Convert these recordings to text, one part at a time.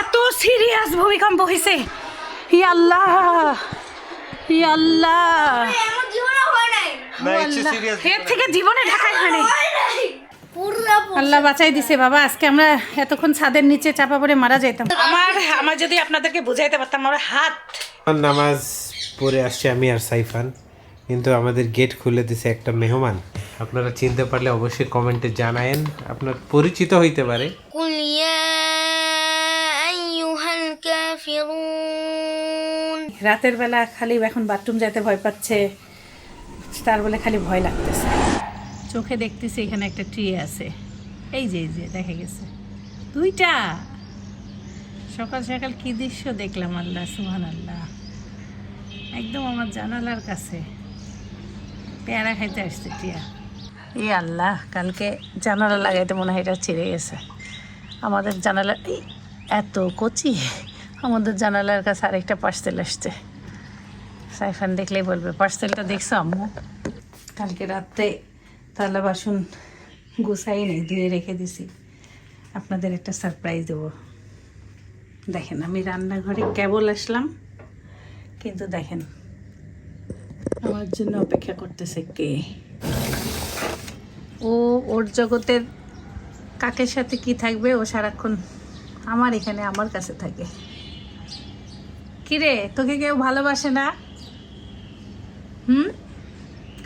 এত সিরিয়াস ভূমিকম্প হয়েছে ই আল্লাহ ই আল্লাহ। এর থেকে জীবনে ঢাকাই মানে আল্লাহ বাঁচাই দিছে বাবা আজকে আমরা এতক্ষণ ছাদের নিচে চাপা পড়ে মারা যাইতাম। আমার আমার যদি আপনাদেরকে বুঝাইতে পারতাম আমার হাত। নামাজ পড়ে আসছি আমি আর সাইফান কিন্তু আমাদের গেট খুলে দিছে একটা মেহমান। আপনারা চিনতে পারলে অবশ্যই কমেন্টে জানায়েন আপনার পরিচিত হইতে পারে। রাতের বেলা খালি এখন বাথরুম যেতে ভয় পাচ্ছে তার বলে খালি ভয় লাগতেছে। চোখে দেখতেছি এখানে একটা ট্রি আছে। এই যে এই যে দেখা গেছে। দুইটা! সকাল সকাল কী দৃশ্য দেখলাম আল্লাহ সুহান আল্লাহ একদম আমার জানালার কাছে। পেয়ারা খাইতে আসছে টিয়া। এ আল্লাহ কালকে জানালা লাগাইতে মনে হয় এটা ছিঁড়ে গেছে। আমাদের জানালা এত কচি। আমাদের জানালার কাছে আরেকটা পার্সেল আসছে। সাইফান দেখলেই বলবে পার্সেলটা দেখছ আম্মু? কালকে রাত্রে থালা বাসন গুছাই নেই, ধুয়ে রেখে দিছি। আপনাদের একটা সারপ্রাইজ দেবো। দেখেন, আমি রান্নাঘরে কেবল আসলাম, কিন্তু দেখেন, আমার জন্য অপেক্ষা করতেছে কে? ও, ওর জগতের কাকের সাথে কি থাকবে? ও সারাক্ষণ আমার এখানে, আমার কাছে থাকে। কিরে? তোকে কেউ ভালোবাসে না? হুম?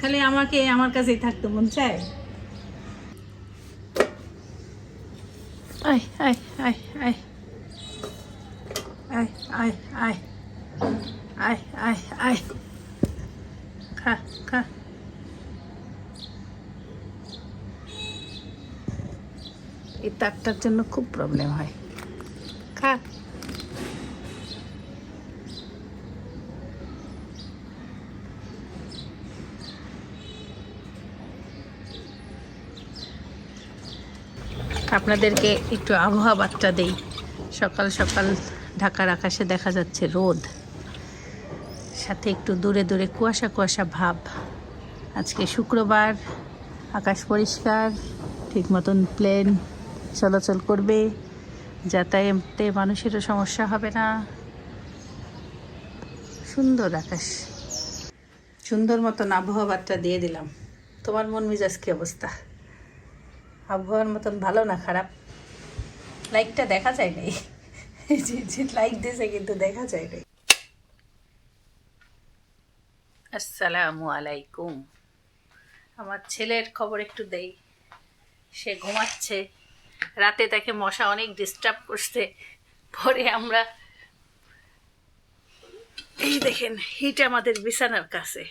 খালি আমাকে, আমার কাছেই থাকতে মন চায়। আয় আয় আয় আয়। আয় আয় আয়। আয় আয় আয়। খা খা। এই তারটার জন্য খুব প্রবলেম হয়। খা। আপনাদেরকে একটু আবহাওয়া বার্তা দেই। সকাল সকাল ঢাকার আকাশে দেখা যাচ্ছে রোদ। সাথে একটু দূরে দূরে কুয়াশা কুয়াশা ভাব। আজকে শুক্রবার, আকাশ পরিষ্কার, ঠিক মতন প্লেন চলাচল করবে। যাতায়াতে মানুষেরও সমস্যা হবে না। সুন্দর আকাশ। সুন্দর মতন আবহাওয়া বার্তা দিয়ে দিলাম। তোমার মন মেজাজ কি অবস্থা? আবহাওয়ার মতন ভালো না খারাপ? লাইকটা দেখা যায় নাই। লাইক দিয়েছে কিন্তু দেখা যায় নাই। আসসালামু আলাইকুম। আমার ছেলের খবর একটু দেই। সে ঘুমাচ্ছে। রাতে তাকে মশা অনেক ডিস্টার্ব করছে। পরে আমরা এই দেখেন হিট আমাদের বিছানার কাছে।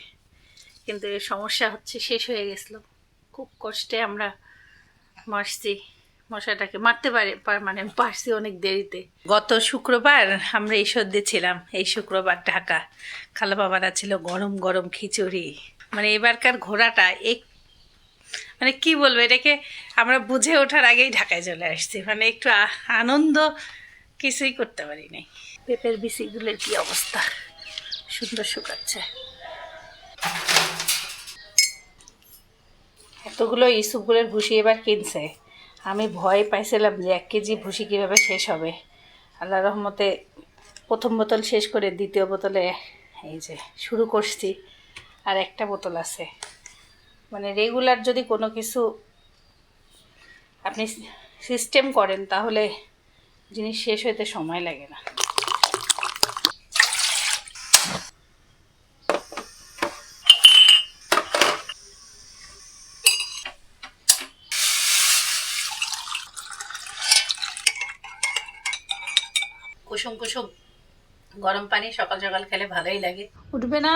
কিন্তু সমস্যা হচ্ছে শেষ হয়ে গেছিল। খুব কষ্টে আমরা মারছি মশাটাকে মারতে পারে মানে পারছি অনেক দেরিতে। গত শুক্রবার আমরা ঈশ্বরদে ছিলাম, এই শুক্রবার ঢাকা। খালা বাবারা ছিল গরম গরম খিচুড়ি। মানে এবারকার ঘোড়াটা এক মানে কি বলব, এটাকে আমরা বুঝে ওঠার আগেই ঢাকায় চলে আসছি। মানে একটু আনন্দ কিছুই করতে পারি নাই পেঁপের বিচিগুলোর কি অবস্থা? সুন্দর শুকাচ্ছে। এতগুলো ইসুপগুলোর ভুসি এবার কিনছে? আমি ভয় পাইছিলাম যে এক কেজি ভুসি কীভাবে শেষ হবে। আল্লাহ রহমতে প্রথম বোতল শেষ করে দ্বিতীয় বোতলে এই যে শুরু করছি, আর একটা বোতল আছে। মানে রেগুলার যদি কোনো কিছু আপনি সিস্টেম করেন, তাহলে জিনিস শেষ হইতে সময় লাগে না। কুসুম কুসুম গরম পানি, সকাল সকাল খেলে ভালোই লাগে। উঠবে না,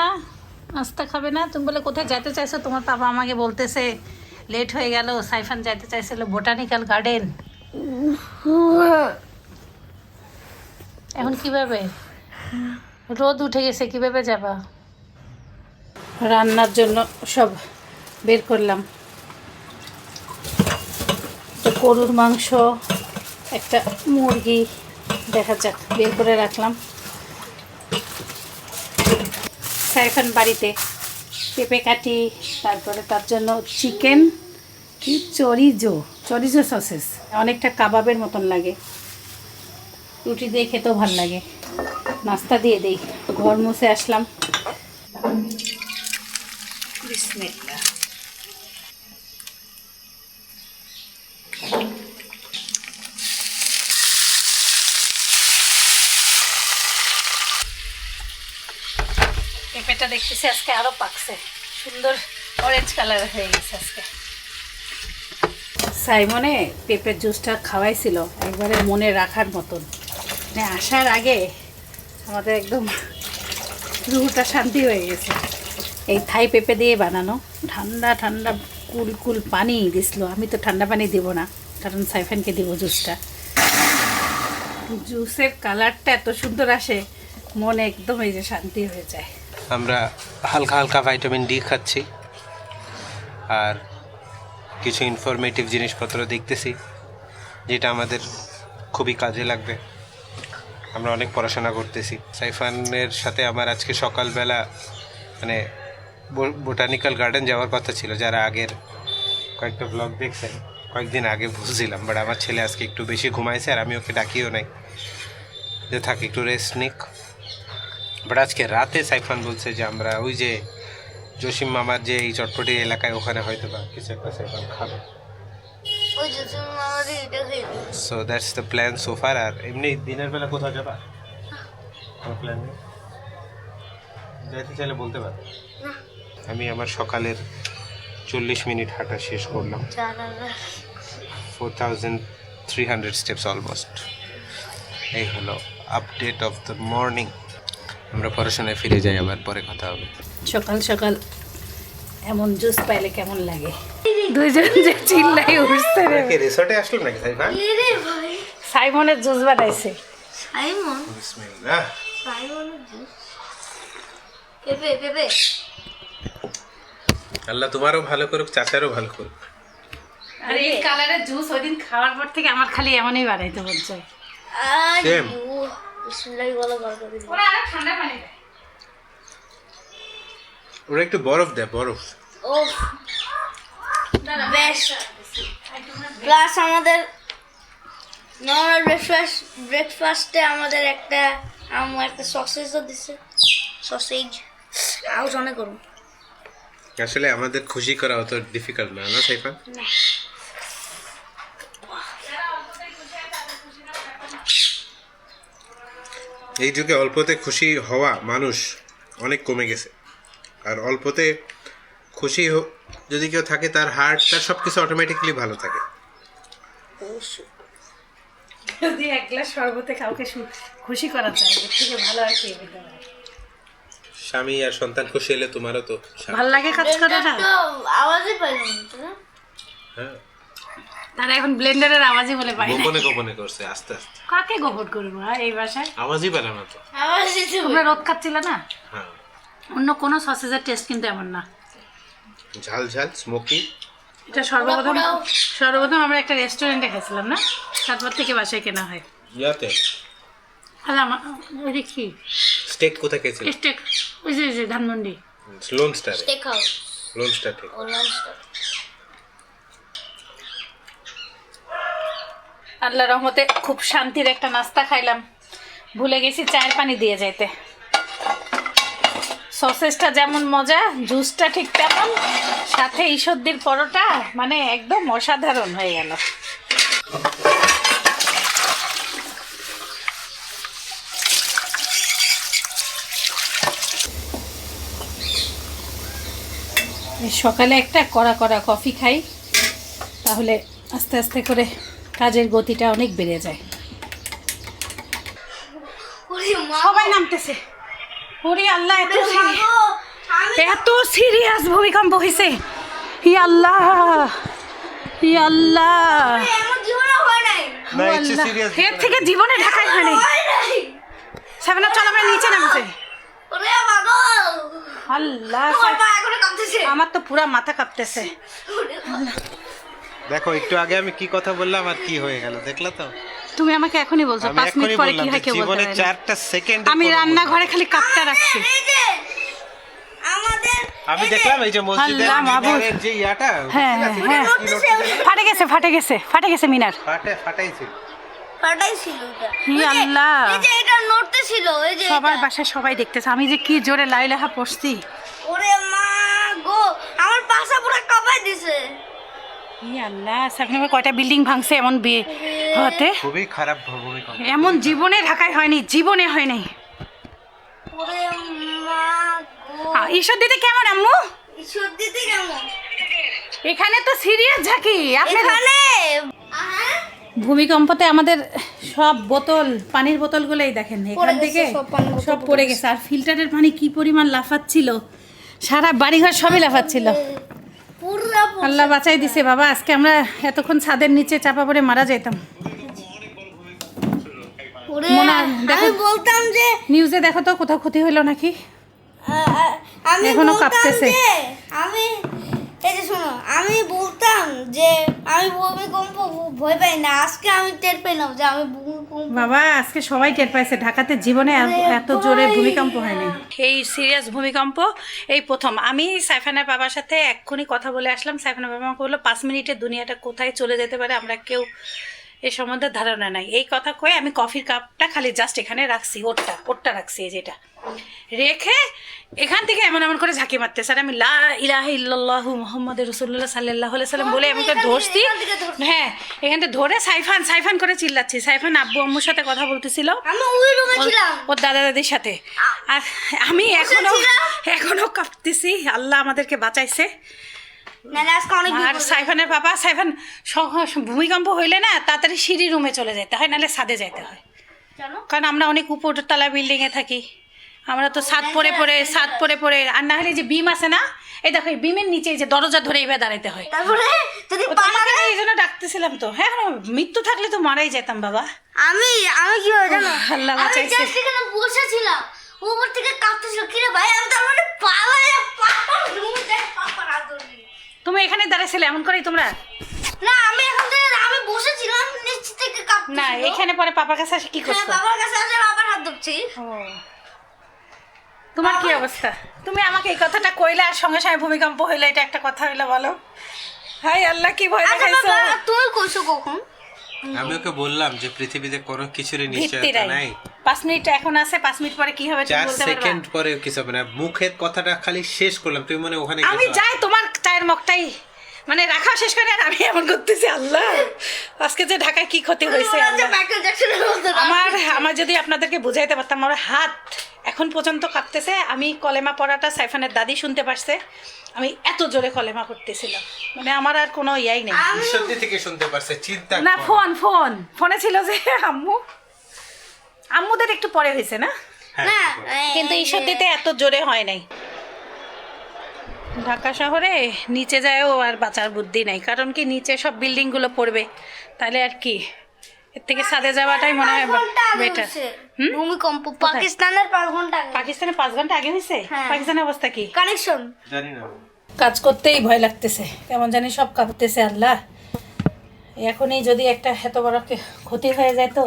নাস্তা খাবে না। তুমি বলে, কোথায় যেতে চাইছো? তোমার বাবা আমাকে বলতেছে, লেট হয়ে গেল, সাইফান যেতে চাইছিল বোটানিক্যাল গার্ডেন। এখন কীভাবে? রোদ উঠে গেছে, কীভাবে যাবা? রান্নার জন্য সব বের করলাম। একটা গরুর মাংস, একটা মুরগি দেখা যাক, বের করে রাখলাম। সাইফান বাড়িতে পেঁপে কাটি, তারপরে তার জন্য চিকেন কি চরিজো চরিজো সসেস। অনেকটা কাবাবের মতন লাগে। রুটি দিয়ে খেতেও ভালো লাগে। নাস্তা দিয়ে দেই। ঘর মুছে আসলাম। বিসমিল্লাহ। পেঁপেটা দেখতেছি আজকে আরও পাকছে। সুন্দর অরেঞ্জ কালার হয়ে গেছে আজকে। সাইমনে পেঁপের জুসটা খাওয়াইছিল, একবারে মনে রাখার মতন। মানে আসার আগে আমাদের একদম রুহুটা শান্তি হয়ে গেছে। এই থাই পেঁপে দিয়ে বানানো, ঠান্ডা ঠান্ডা কুল কুল পানি দিছিল। আমি তো ঠান্ডা পানি দিব না, কারণ সাইফানকে দিব জুসটা। জুসের কালারটা এত সুন্দর আসে, মনে একদম এই যে শান্তি হয়ে যায়। আমরা হালকা হালকা ভাইটামিন ডি খাচ্ছি। আর কিছু ইনফরমেটিভ জিনিসপত্র দেখতেছি, যেটা আমাদের খুবই কাজে লাগবে। আমরা অনেক পড়াশোনা করতেছি। সাইফানের সাথে আমার আজকে সকালবেলা মানে বোটানিক্যাল গার্ডেন যাওয়ার কথা ছিল, যারা আগের কয়েকটা ব্লগ দেখছেন, কয়েকদিন আগে বুঝছিলাম বাট আমার ছেলে আজকে একটু বেশি ঘুমাইছে আর আমি ওকে ডাকিও নাই। যে থাক, একটু রেস্ট নিক। বাট আজকে রাতে সাইফান বলছে যে আমরা ওই যে জসিম মামার যে এই চটপটি এলাকায় ওখানে হয়তো বা কিছু একটা সাইফান খাবে। সো দ্যাটস দ্য প্ল্যান সোফার আর এমনি দিনের বেলা কোথাও যাবা? কোনো প্ল্যান নেই? যাইতে চাইলে বলতে পারো। আমি আমার সকালের চল্লিশ মিনিট হাঁটা শেষ করলাম। Four thousand three hundred steps almost এই হলো আপডেট অফ দ্য মর্নিং আমরা পড়াশোনায় ফিরে যাই আবার পরে কথা হবে। সকাল সকাল এমন জুস পাইলে কেমন লাগে? দুইজন যে চিল্লাই উঠছে রে। রিসোর্টে আসলাম নাকি সাইফান? রে ভাই। সাইমনের জুস বানাইছে। সাইমন? বিসমিল্লাহ। সাইমনের জুস? পেপে পেপে। আল্লাহ তোমারও ভালো করুক চাচারও ভালো করুক। আর এই কালারের জুস ওই দিন খাওয়ার পর থেকে আমার খালি এমনই বানাইতে আর Same. বিসমিল্লাহি বলা বার করে দিই ওরা ঠান্ডা পানি দেয়। ওরা একটু বরফ দেয় বরফ। ও বেস্ট প্লাস আমাদের নর্মাল ব্রেকফাস্ট ব্রেকফাস্টে আমাদের একটা আম্মু একটা সসেজও দিছে। সসেজ। আউট অনেক করুন আসলে আমাদের খুশি করা অত ডিফিকাল্ট না না সাইফান? এই যুগে অল্পতে খুশি হওয়া মানুষ অনেক কমে গেছে। আর অল্পতে খুশি যদি কেউ থাকে তার হার্ট তার সব কিছু অটোমেটিকলি ভালো থাকে। যদি এক গ্লাস শরবতে কাউকে খুশি করা চায় এর থেকে ভালো আর কি হতে পারে স্বামী আর সন্তান খুশি হলে তোমারও তো। ভালো লাগে কাজ করে না? আওয়াজই তো না? হ্যাঁ। তারা এখন ব্লেন্ডারের আওয়াজই বলে না গোপনে গোপনে করছে আস্তে আস্তে। কাকে গোপন করব আর এই বাসায় আওয়াজই পেলাম না তো। আওয়াজই তো তোমরা রোদ খাচ্ছিল না? হ্যাঁ। অন্য কোনো সসেজের টেস্ট কিন্তু এমন না। ঝাল ঝাল স্মোকি এটা সর্বপ্রথম। সর্বপ্রথম আমরা একটা রেস্টুরেন্টে খাইছিলাম না? তারপর থেকে বাসায় কেনা হয়। ইয়াতে? আমার ওই কি? স্টেক কোথায় খেয়েছিল? স্টেক ওই যে ধানমন্ডি। লোন স্টারে স্টেক হাউস লোন স্টার থেকে। ও লাঞ্চটা আল্লাহ রহমতে খুব শান্তির একটা নাস্তা খাইলাম। ভুলে গেছি চায়ের পানি দিয়ে যাইতে। সসেসটা যেমন মজা, জুসটা ঠিক তেমন। সাথে ঈশ্বরদীর পরোটা মানে একদম অসাধারণ হয়ে গেল। সকালে একটা কড়া কড়া কফি খাই। তাহলে আস্তে আস্তে করে কাজের গতিটা অনেক বেড়ে যায়। সবাই নামতেছে। ওরে আল্লাহ এত এত সিরিয়াস ভূমিকম্প হয়েছে ই আল্লাহ ই আল্লাহ। হয় এর থেকে জীবনে ঢাকায় হয়নি হয় নাই। সেভেন চল আমরা নিচে নামছে। আল্লাহ আমার তো পুরা মাথা কাঁপতেছে। দেখো একটু আগে আমি কি কথা বললাম আর কি হয়ে গেল দেখলা তো? তুমি আমাকে এখনই বলছো পাঁচ মিনিট পরে কি হয় কেউ বলতে জীবনে সেকেন্ড আমি রান্নাঘরে খালি কাপটা রাখছি। আমি দেখলাম এই যে মসজিদের মিনারের যে ইয়াটা হ্যাঁ হ্যাঁ হ্যাঁ। ফাটে গেছে ফাটে গেছে ফাটে গেছে মিনার। ফাটে ফাটাইছিল ওটা। হি আল্লাহ। এই যে এটা নড়তে ছিল এই যে সবার বাসায় সবাই দেখতেছে আমি যে কি জোরে লাইলাহা পড়ছি। ওরে মা গো আমার পাশা পুরো কাঁপাই দিছে। আল্লাহ কয়টা বিল্ডিং ভাঙছে এমন বিয়ে হতে? খুবই খারাপ ভূমিকম্প। এমন জীবনে ঢাকায় হয়নি জীবনে হয় নাই আ, ঈশ্বর দিতে কেমন আম্মু? ঈশ্বর দিতে কেমন? এখানে তো সিরিয়াস ঝাঁকি আপনি এখানে? ভূমিকম্পতে আমাদের সব বোতল পানির বোতলগুলোই দেখেন এখান থেকে সব পড়ে গেছে। আর ফিল্টারের পানি কি পরিমাণ লাফাচ্ছিল? সারা বাড়িঘর সবই লাফাচ্ছিল। আল্লাহ বাঁচাই দিছে বাবা আজকে আমরা এতক্ষণ ছাদের নিচে চাপা পড়ে মারা যেতাম। আমি বলতাম যে নিউজে দেখো তো কোথাও ক্ষতি হলো নাকি এখনও কাঁপতেছে। আমি এই যে শোনো আমি বলতাম যে আমি ভূমিকম্প ভয় পাই না। আজকে আমি টের পেলাম যে আমি ভূমিকম্প বাবা আজকে সবাই টের পাইছে। ঢাকাতে জীবনে এত- এত জোরে ভূমিকম্প হয়নি। এই সিরিয়াস ভূমিকম্প এই প্রথম। আমি সাইফানের বাবার সাথে এক্ষুনি কথা বলে আসলাম। সাইফানের বাবা আমাকে বলল পাঁচ মিনিটে দুনিয়াটা কোথায় চলে যেতে পারে? আমরা কেউ এ সম্বন্ধে ধারণা নাই। এই কথা কয়ে আমি কফির কাপটা খালি জাস্ট এখানে রাখছি ওরটা ওরটা রাখছি এই যেটা। রেখে এখান থেকে এমন এমন করে ঝাঁকি মারতে। স্যার আমি লা ইলাহা ইল্লাল্লাহু মুহাম্মদ রসুল্লাহ সাল্লাহ সাল্লাম বলে আমি ওকে ধরছি। হ্যাঁ এখান থেকে ধরে সাইফান সাইফান করে চিল্লাচ্ছি। সাইফান আব্বু আম্মুর সাথে কথা বলতেছিল। ওর- দাদা দাদির সাথে। আর আমি এখনও। এখনও কাঁপতেছি। আল্লাহ আমাদেরকে বাঁচাইছে। আর সাইফানের বাবা সাইফান ভূমিকম্প হইলে না তাড়াতাড়ি সিঁড়ি রুমে চলে যেতে হয় নাহলে ছাদে যেতে হয়। কারণ আমরা অনেক উপরতলা বিল্ডিংয়ে থাকি। আমরা তো ছাদ পরে পরে ছাদ পরে পরে আর না হলে যে বিম আছে না এই দেখো এই বিমের নিচে যে দরজা ধরে এইভাবে দাঁড়াইতে হয়। তারপরে যদি এই জন্য ডাকতেছিলাম তো। হ্যাঁ হ্যাঁ, মৃত্যু থাকলে তো মারাই যেতাম বাবা। আমি আমি কি হয় জানো? আল্লাহ বাঁচাইছে। বসেছিলাম। উপর থেকে কাঁপতেছিল কি রে ভাই আমি তারপরে পালা পাপা রুমে যাই পাপা রাত ধরে এমন করেই তোমরা? না আমি এখান থেকে আমি বসেছিলাম নিচ থেকে না এখানে পরে পাপার কাছে এসে কি হ্যাঁ করছ? বাবার কাছে আছে বাবার হাত ধরছি। ও। তোমার কি অবস্থা? তুমি আমাকে এই কথাটা কইলে আর সঙ্গে সঙ্গে ভূমিকম্প হইলে এটা একটা কথা হইল বলো। হাই আল্লাহ কি ভয় আচ্ছা দেখাইছো? বাবা তুই কইছো কখন? আমি ওকে বললাম যে পৃথিবীতে কোনো কিছুরই নিশ্চয়তা নাই। পাঁচ মিনিট এখন আছে পাঁচ মিনিট পরে কি হবে তুমি চার বলতে পারবা? সেকেন্ড পরে কিছু হবে না। মুখের কথাটা খালি শেষ করলাম তুমি মনে হয় ওখানে আমি যাই তোমার চায়ের মগটাই মানে রাখা শেষ করে আর আমি এমন করতেছি আল্লাহ। আজকে যে ঢাকায় কি ক্ষতি হয়েছে আমার আমার যদি আপনাদেরকে বুঝাইতে পারতাম আমার হাত এখন পর্যন্ত কাঁপতেছে আমি কলেমা পড়াটা সাইফানের দাদি শুনতে পারছে। আমি এত জোরে কলেমা করতেছিলাম মানে আমার আর কোনো ইয়াই নেই। ঈশ্বরদী থেকে শুনতে পারছে চিন্তা না ফোন ফোন। ফোনে ছিল যে আম্মু। আম্মুদের একটু পরে হয়েছে না? হ্যাঁ, না কিন্তু ঈশ্বর দিতে এত জোরে হয় নাই। ঢাকা শহরে নিচে যায়ও আর বাঁচার বুদ্ধি নাই। কারণ কি নিচে সব বিল্ডিংগুলো পড়বে। তাহলে আর কি? এর থেকে ছাদে যাওয়াটাই মনে হয় বেটার ভূমিকম্প। পাকিস্তানের পাঁচ ঘণ্টা আগে। পাকিস্তানে পাঁচ ঘণ্টা আগে হয়েছে? হ্যাঁ। পাকিস্তানের অবস্থা কি? কানেকশন। জানি না। কাজ করতেই ভয় লাগতেছে। কেমন জানি সব কাঁপতেছে আল্লাহ। এখনই যদি একটা এত বড় ক্ষতি হয়ে যায় তো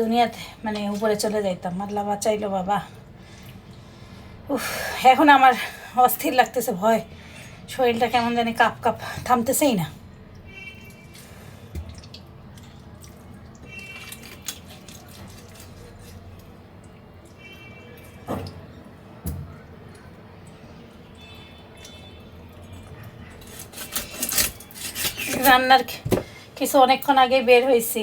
দুনিয়াতে মানে উপরে চলে যাইতাম। আল্লাহ বাঁচাইলো বাবা। উফ এখন আমার অস্থির লাগতেছে, ভয়। শরীরটা কেমন জানি কাপ কাপ, থামতেছেই না। রান্নার কিছু অনেকক্ষণ আগে বের হয়েছি।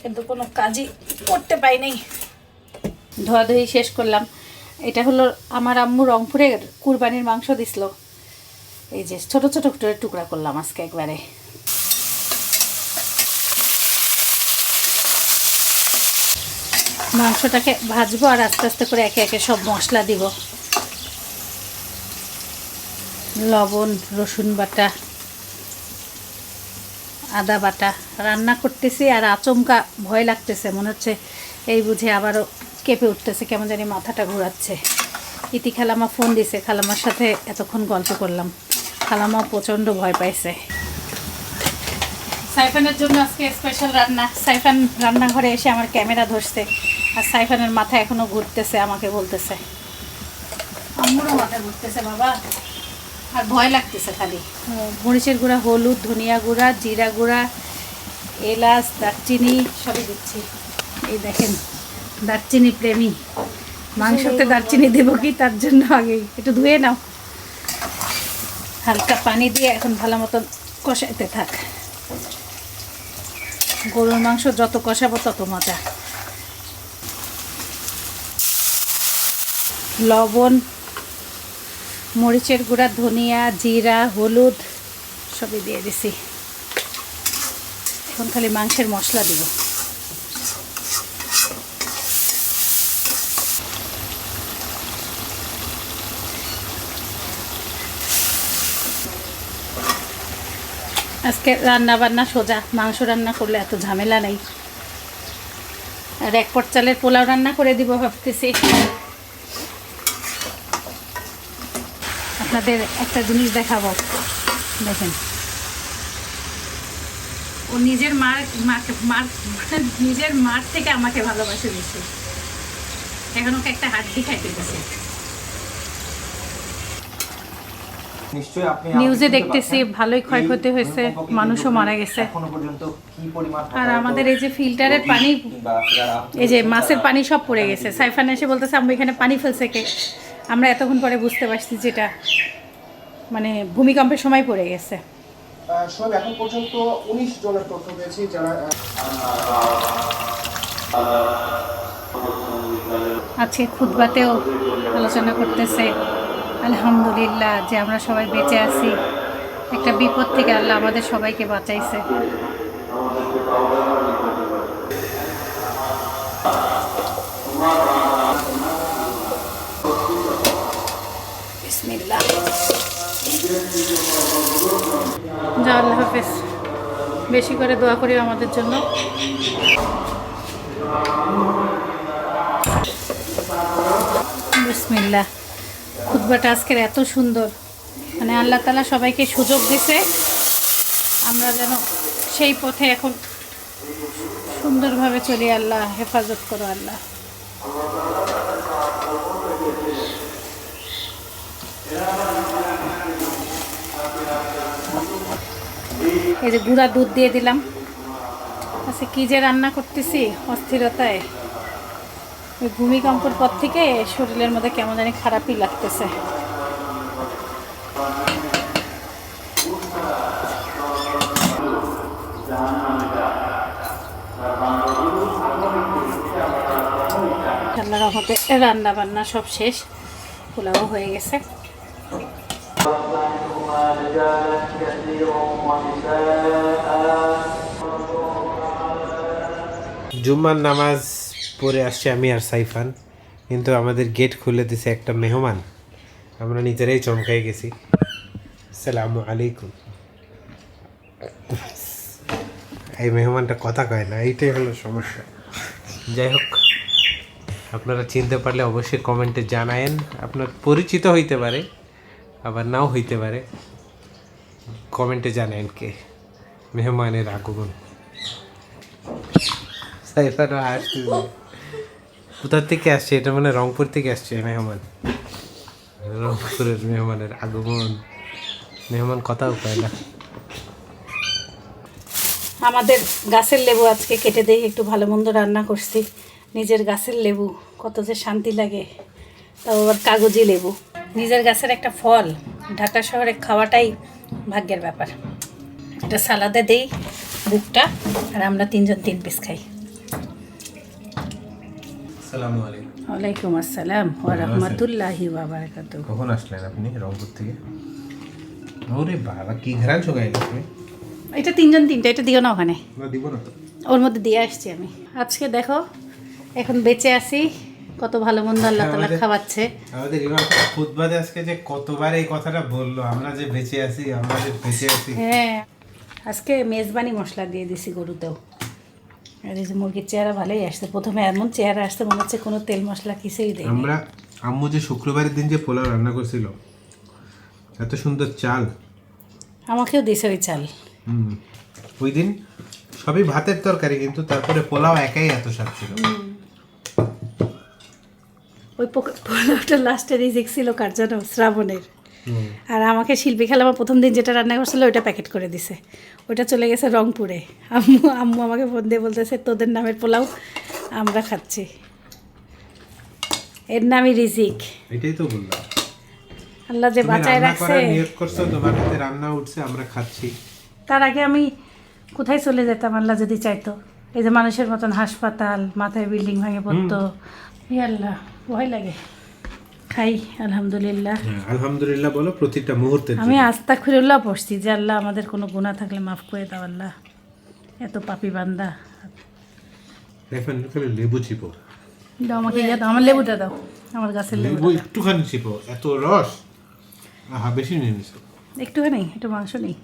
কিন্তু কোনো কাজই করতে পাইনি ধোয়াধুয়ি শেষ করলাম। এটা হলো আমার আম্মু রংপুরের কুরবানির মাংস দিছিল। এই যে ছোট ছোট করে টুকরা করলাম আজকে একবারে। মাংসটাকে ভাজবো আর আস্তে আস্তে করে একে একে সব মশলা দিব। লবণ, রসুন বাটা, আদা বাটা। রান্না করতেছি আর আচমকা ভয় লাগতেছে, মনে হচ্ছে এই বুঝে আবারও কেঁপে উঠতেছে, কেমন জানি মাথাটা ঘোরাচ্ছে। ইতি খালামা ফোন দিছে, খালামার সাথে এতক্ষণ গল্প করলাম। খালামা প্রচণ্ড ভয় পাইছে। সাইফানের জন্য আজকে স্পেশাল রান্না। সাইফান রান্নাঘরে এসে আমার ক্যামেরা ধরছে, আর সাইফানের মাথা এখনও ঘুরতেছে, আমাকে বলতেছে। আমারও মাথা ঘুরতেছে, বাবা। আর ভয় লাগতেছে খালি। মরিচের গুঁড়া, হলুদ, ধনিয়া গুঁড়া, জিরা গুঁড়া, এলাচ, দারচিনি, সবই দিচ্ছি। এই দেখেন। দারচিনি প্রেমী। মাংসতে দারচিনি দেবো কি? তার জন্য আগেই একটু ধুয়ে নাও। হালকা পানি দিয়ে এখন ভালো মতন কষাইতে থাক। গরুর মাংস যত কষাবো তত মজা। লবণ, মরিচের গুঁড়া, ধনিয়া, জিরা, হলুদ সবই দিয়ে দিছি। এখন খালি মাংসের মশলা দিব। আজকে রান্না বান্না সোজা, মাংস রান্না করলে এত ঝামেলা নেই। আর এক পট চালের পোলাও রান্না করে দিব ভাবতেছি। আপনাদের একটা জিনিস দেখাবো। দেখেন। ও নিজের মার মাকে মার, নিজের মার থেকে আমাকে ভালোবাসে বেশি। এখন ওকে একটা হাড্ডি খাইতে গেছে নিশ্চয়ই আপনি নিউজে দেখতেছি ভালোই ক্ষয়ক্ষতি হয়েছে মানুষও মারা গেছে। এখনও পর্যন্ত কি পরিমাণ আর আমাদের এই যে ফিল্টারের পানি এই যে মাছের পানি সব পড়ে গেছে। সাইফান এসে বলতেছে আমি এখানে পানি ফেলছে কে? আমরা এতক্ষণ পরে বুঝতে পারছি যেটা মানে ভূমিকম্পের সময় পড়ে গেছে। সব এখন পর্যন্ত উনিশ জনের তথ্য পেয়েছি যারা আজকে খুদবাতেও আলোচনা করতেছে। আলহামদুলিল্লাহ যে আমরা সবাই বেঁচে আছি। একটা বিপদ থেকে আল্লাহ আমাদের সবাইকে বাঁচাইছে। যা আল্লাহ হাফেজ। বেশি করে দোয়া করি আমাদের জন্য। বিসমিল্লাহ। খুতবাটা আজকের এত সুন্দর। মানে আল্লাহ তালা সবাইকে সুযোগ দিছে আমরা যেন সেই পথে এখন সুন্দরভাবে চলি, আল্লাহ হেফাজত করো, আল্লাহ। এই যে গুঁড়া দুধ দিয়ে দিলাম। আচ্ছা কী যে রান্না করতেছি অস্থিরতায়। ভূমিকম্পর পর থেকে শরীরের মধ্যে কেমন জানি খারাপই লাগতেছে। রান্না বান্না সব শেষ, পোলাও হয়ে গেছে। জুম্মার নামাজ পড়ে আসছে আমি আর সাইফান। কিন্তু আমাদের গেট খুলে দিছে একটা মেহমান। আমরা নিজেরাই চমকাই গেছি। সালাম আলাইকুম। এই মেহমানটা কথা কয় না, এইটাই হলো সমস্যা। যাই হোক, আপনারা চিনতে পারলে অবশ্যই কমেন্টে জানায়েন। আপনার পরিচিত হইতে পারে, আবার নাও হইতে পারে। কমেন্টে জানায়েন কে, মেহমানের আগমন। সাইফারও আসতেছে। কোথার থেকে আসছে? এটা মানে রংপুর থেকে আসছে মেহমান। রংপুরের মেহমানের আগমন। মেহমান কথাও পায় না। আমাদের গাছের লেবু আজকে কেটে দিয়ে একটু ভালো মন্দ রান্না করছি। নিজের গাছের লেবু, কত যে শান্তি লাগে। তাও আবার কাগজি লেবু। নিজের গাছের একটা ফল, ঢাকা শহরে খাওয়াটাই ভাগ্যের ব্যাপার। এটা সালাদে দেই বুকটা আর আমরা তিনজন তিন পিস খাই। আসসালামু আলাইকুম। ওয়ালাইকুম আসসালাম ওয়া রাহমাতুল্লাহি ওয়া বারাকাতুহু। কখন আসলেন আপনি রংপুর থেকে ওরে বাবা কি ঘেরান চোখাই তুমি? এটা তিনজন তিনটা এটা দিও না ওখানে। না দিব না ওর মধ্যে দিয়ে আসছি আমি। আজকে দেখো এখন বেঁচে আছি কত ভালো মন্দ আল্লাহ আমাদের- খাওয়াচ্ছে। আমাদের ইমাম খুতবাদে আজকে যে কতবার এই কথাটা বলল আমরা যে বেঁচে আছি আমরা যে বেঁচে আছি। হ্যাঁ আজকে মেজবানি মশলা দিয়ে দিছি গরুতেও। আর এই যে মুরগির চেহারা ভালোই আসছে। প্রথমে এমন চেহারা আসতে মনে হচ্ছে কোনো তেল মশলা কিছুই দেয় আমরা আম্মু যে শুক্রবারের দিন যে পোলাও রান্না করছিল এত সুন্দর চাল। আমাকেও দিছে ওই চাল। হুম ওই দিন সবই ভাতের তরকারি কিন্তু তারপরে পোলাও একাই এত স্বাদ ছিল। ওই পোক- পোলাওটা লাস্টে রিজিক ছিল কার জন্য? শ্রাবণের। আর আমাকে শিল্পী খেলা আমার প্রথম দিন যেটা রান্না করছিল ওইটা প্যাকেট করে দিছে। ওইটা চলে গেছে রংপুরে। আম্মু আম্মু আমাকে ফোন দিয়ে বলতেছে তোদের নামের পোলাও আমরা খাচ্ছি। এর নামই রিজিক। এটাই তো বললাম। আল্লাহ যে বাঁচায় রাখছে। নিয়ত করছ তোমার হাতে রান্না উঠছে আমরা খাচ্ছি। তার আগে আমি কোথায় চলে যেতাম আল্লাহ যদি চাইতো? এই যে মানুষের মতন হাসপাতাল মাথায় বিল্ডিং ভেঙে পড়তো। আল্লাহ ভয় লাগে। খাই আলহামদুলিল্লাহ। হ্যাঁ, আলহামদুলিল্লাহ বলো প্রতিটা মুহূর্তে আমি আস্তা খুরুল্লাহ পড়ছি যে আল্লাহ আমাদের কোনো গুণা থাকলে মাফ করে দাও আল্লাহ। এত পাপি বান্দা। দেখেন খালি লেবু চিপো দাও আমাকে ইয়া দাও আমার লেবুটা দাও আমার গাছের লেবু একটুখানি চিপো এত রস? আহা বেশি নিয়ে নিছো। একটুখানি একটু মাংস নেই।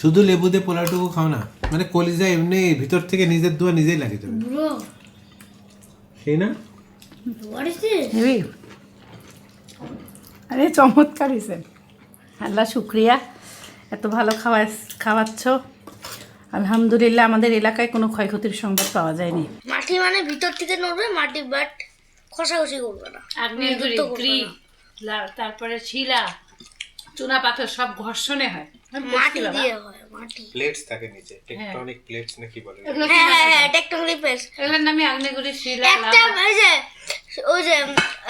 শুধু লেবু দিয়ে পোলাওটুকু খাও না মানে কলিজা এমনি ভিতর থেকে নিজের দোয়া নিজেই লাগে যাবে সেই না? আরে চমৎকার হয়েছে আল্লাহ শুক্রিয়া। এত ভালো খাওয়া খাওয়াচ্ছ। আলহামদুলিল্লাহ আমাদের এলাকায় কোনো ক্ষয়ক্ষতির সংবাদ পাওয়া যায়নি। মাটি মানে ভিতর থেকে নড়বে মাটি বাট খসাখসি করবে না। আগ্নেয়গিরি তারপরে শিলা চুনা পাথর সব ঘর্ষণে হয়। মাটি দিয়ে হয় মাটি। প্লেটস থাকে নিচে টেকটনিক প্লেটস নাকি বলে। হ্যাঁ হ্যাঁ হ্যাঁ টেকটনিক প্লেস এগুলোর নামে আগ্নেয়গিরি শিলা একটা ওই যে ওই যে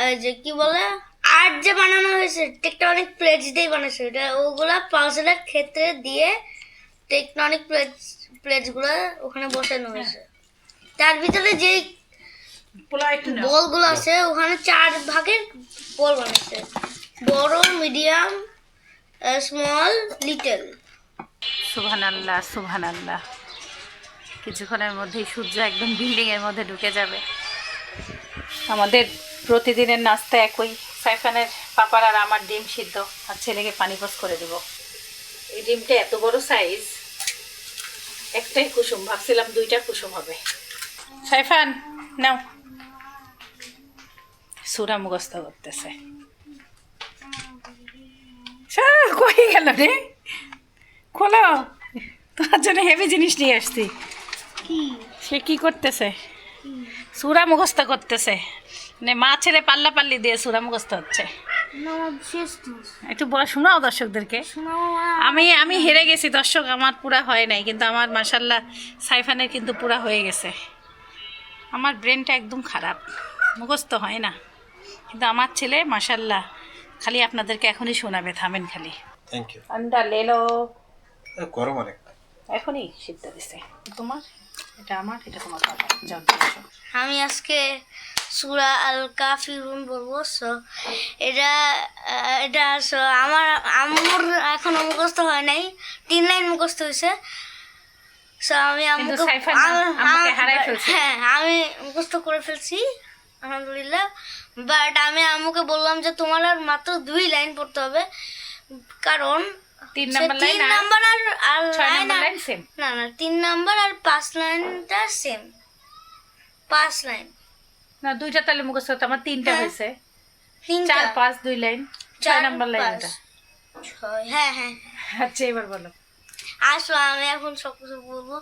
ওই যে কি বলে? আর্ট যে বানানো হয়েছে টেকটনিক প্লেটস দিয়ে বানাচ্ছে এটা ওগুলা পাজলের ক্ষেত্রে দিয়ে টেকটনিক প্লেটস প্লেটসগুলো ওখানে বসানো হয়েছে। তার ভিতরে যে। বলগুলো আছে ওখানে চার ভাগের বল বানাচ্ছে। বড় মিডিয়াম স্মল লিটল সুবহান আল্লাহ আল্লাহ কিছুক্ষণের মধ্যেই সূর্য একদম বিল্ডিং এর মধ্যে ঢুকে যাবে। আমাদের প্রতিদিনের নাস্তা একই। সাইফানের পাপার আর আমার ডিম সিদ্ধ আর ছেলেকে পানি পোস করে দিব। এই ডিমটা এত বড় সাইজ একটাই কুসুম ভাবছিলাম দুইটা কুসুম হবে। সাইফান নাও। সুরা মুখস্থ করতেছে। কই গেল রে? খোলো। তোমার জন্য হেভি জিনিস নিয়ে আসছি। সে কি করতেছে? সুরা মুখস্থ করতেছে। মানে মা ছেলে পাল্লা পাল্লি দিয়ে সুরা মুখস্থ হচ্ছে। একটু বড় শোনাও দর্শকদেরকে। আমি আমি হেরে গেছি দর্শক আমার পুরা হয় নাই কিন্তু আমার মাসাল্লাহ সাইফানের কিন্তু পুরা হয়ে গেছে। আমার ব্রেনটা একদম খারাপ মুখস্থ হয় না। কিন্তু আমার ছেলে মাসাল্লাহ খালি আপনাদেরকে এখনই শোনাবে থামেন খালি। থ্যাংক ইউ আন্ডা লেলো। গরম অনেক। এখনই সিদ্ধ দিছে। তোমার? এটা আমার এটা তোমার আমি আজকে সুরা আল কাফিরুন বলব সো এটা এটা সো আমার আমার এখনও মুখস্থ হয় নাই তিন লাইন মুখস্থ হয়েছে। সো আমি আম্মুকে। হ্যাঁ আমি মুখস্থ করে ফেলছি আলহামদুলিল্লাহ। বাট আমি আম্মুকে বললাম যে তোমার আর মাত্র দুই লাইন পড়তে হবে কারণ তিন নাম্বার আর নাম্বার আর লাইন না না তিন নাম্বার আর পাঁচ লাইনটা সেম পাঁচ লাইন। না দুইটা তাহলে মুখস্থ হতো আমার তিনটা হ্যাঁ। হয়েছে তিনটা চার পাঁচ দুই লাইন ছয় চার, নাম্বার পাঁচ, লাইনটা ছয় হ্যাঁ হ্যাঁ আচ্ছা এবার বলো আসো আমি এখন সব কিছু বলবো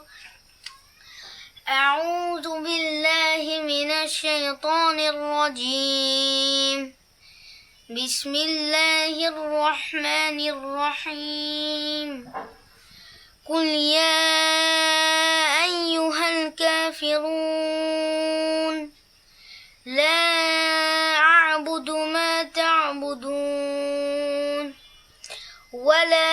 أعوذ بالله من الشيطان الرجيم بسم الله الرحمن الرحيم قل يا أيها الكافرون لا أعبد ما تعبدون ولا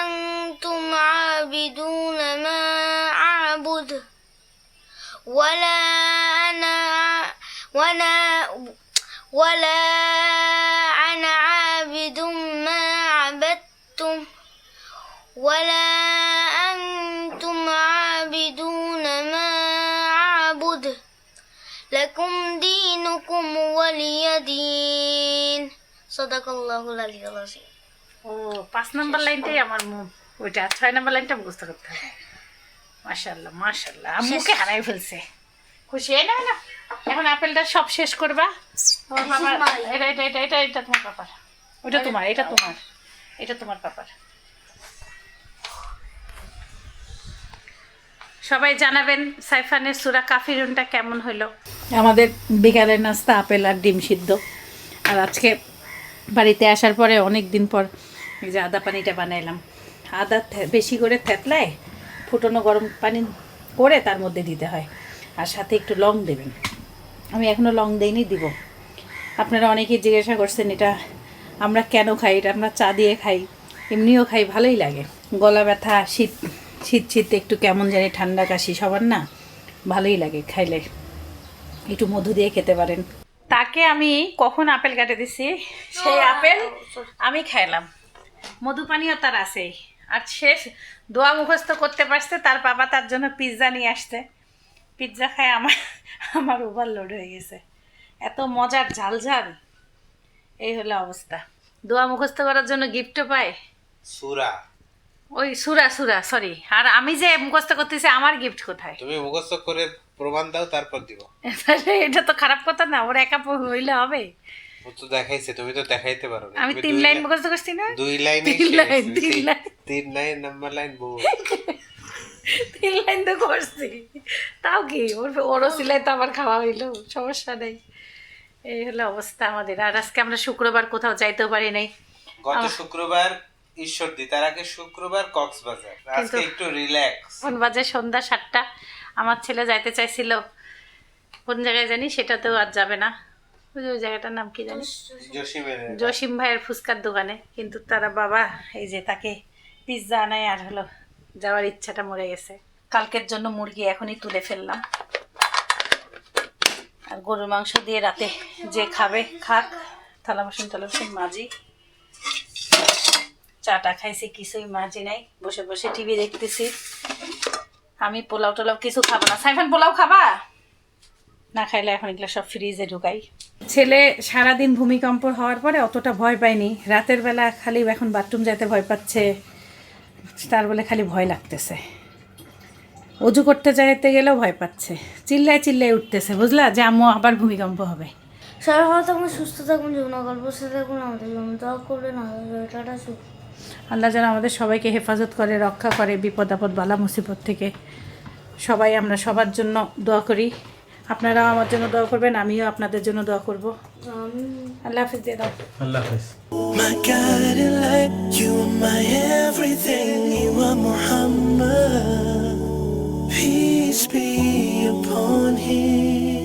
أنتم عابدون ما أعبد ولا أنا ولا ولا أنا عابد ما عبدتم ولا أنتم عابدون ما أعبد لكم دينكم ولي دين দিন الله العلي العظيم ও পাঁচ নম্বর লাইনটাই আমার ওইটা ছয় নম্বর লাইনটা মুখস্থ করতে হবে। মাশাল্লাহ মাশাল্লাহ মুখে হারাই ফেলছে। খুশি না না এখন আপেলটা সব শেষ করবা। এটা এটা এটা এটা এটা তোমার ব্যাপার ওটা তোমার এটা তোমার এটা তোমার ব্যাপার সবাই জানাবেন সাইফানের সুরা কাফিরুনটা কেমন হলো। আমাদের বিকালের নাস্তা, আপেল আর ডিম সিদ্ধ। আর আজকে বাড়িতে আসার পরে অনেক দিন পর এই যে আদা পানিটা বানাইলাম। আদা বেশি করে থেতলায় ফুটনো গরম পানি করে তার মধ্যে দিতে হয়। আর সাথে একটু লং দেবেন। আমি এখনও লং দেইনি, দিব। আপনারা অনেকেই জিজ্ঞাসা করছেন, এটা আমরা কেন খাই? এটা আমরা চা দিয়ে খাই। এমনিও খাই, ভালোই লাগে। গলা ব্যথা, শীত শীত শীত একটু কেমন জানি ঠান্ডা কাশি সবার না ভালোই লাগে খাইলে। একটু মধু দিয়ে খেতে পারেন। তাকে আমি কখন আপেল কাটে দিছি? সেই আপেল আমি খাইলাম। মধু পানীয় তার আছেই। আর শেষ দোয়া মুখস্থ করতে পারছে তার বাবা তার জন্য পিৎজা নিয়ে আসতে পিৎজা খায় আমার আমার ওভারলোড হয়ে গেছে। এত মজার ঝাল ঝাল এই হলো অবস্থা। দোয়া মুখস্থ করার জন্য গিফটও পায়। সুরা। ওই সুরা সুরা সরি আর আমি যে মুখস্থ করতেছি আমার গিফট কোথায়? তুমি মুখস্থ করে প্রমাণ দাও তারপর দিব। তাহলে এটা তো খারাপ কথা না ওর একা হইলে হবে। ও তো দেখাইছে তুমি তো দেখাইতে পারো না। আমি তিন লাইন মুখস্থ করছি না? দুই লাইনে তিন লাইন, তিন লাইন। তিন লাইন নাম্বার লাইন বউ। তিন লাইন তো করছি। তাও কি? ওর ওরও সিলাই তো আবার খাওয়া হইল সমস্যা নেই। এই হলো অবস্থা আমাদের। আর আজকে আমরা শুক্রবার কোথাও যাইতেও পারি নাই। গত শুক্রবার ঈশ্বরদী তার আগে শুক্রবার কক্সবাজার। আজকে কিন্তু- একটু রিল্যাক্স কোন বাজে সন্ধ্যা সাতটা আমার ছেলে যাইতে চাইছিল। কোন জায়গায় জানি সেটাতেও আর যাবে না। ওই জায়গাটার নাম কি জানি? জসিম ভাইয়ের ফুচকার দোকানে। কিন্তু তারা বাবা এই যে তাকে পিৎজা আনায় আর হলো যাওয়ার ইচ্ছাটা মরে গেছে। কালকের জন্য মুরগি এখনই তুলে ফেললাম। আর গরুর মাংস দিয়ে রাতে যে খাবে খাক। থালা বাসন থালা বাসন মাজি। চাটা খাইছি কিছুই মাজি নাই। বসে বসে টিভি দেখতেছি। আমি পোলাও টোলাও কিছু খাব না। সাইফান পোলাও খাবা? না খাইলে এখন এগুলো সব ফ্রিজে ঢুকাই। ছেলে সারাদিন ভূমিকম্প হওয়ার পরে অতটা ভয় পায়নি। রাতের বেলা খালি এখন বাথরুম যেতে ভয় পাচ্ছে। তার বলে খালি ভয় লাগতেছে। অজু করতে যাইতে গেলেও ভয় পাচ্ছে। চিল্লায় চিল্লায় উঠতেছে বুঝলা? যে আম্মু আবার ভূমিকম্প হবে। সবাই ভালো থাকুন সুস্থ থাকুন জীবন গল্প সাথে থাকুন আমাদের করবেন আমাদের টাটা সুখ আল্লাহ যেন আমাদের সবাইকে হেফাজত করে রক্ষা করে বিপদ আপদ বালা মুসিবত থেকে। সবাই আমরা সবার জন্য দোয়া করি। আপনারাও আমার জন্য দোয়া করবেন আমিও আপনাদের জন্য দোয়া করব। আল্লাহ হাফিজ দিয়ে দাও। আল্লাহ হাফেজ। My guiding light, you are my everything, you are Muhammad. Peace be upon him.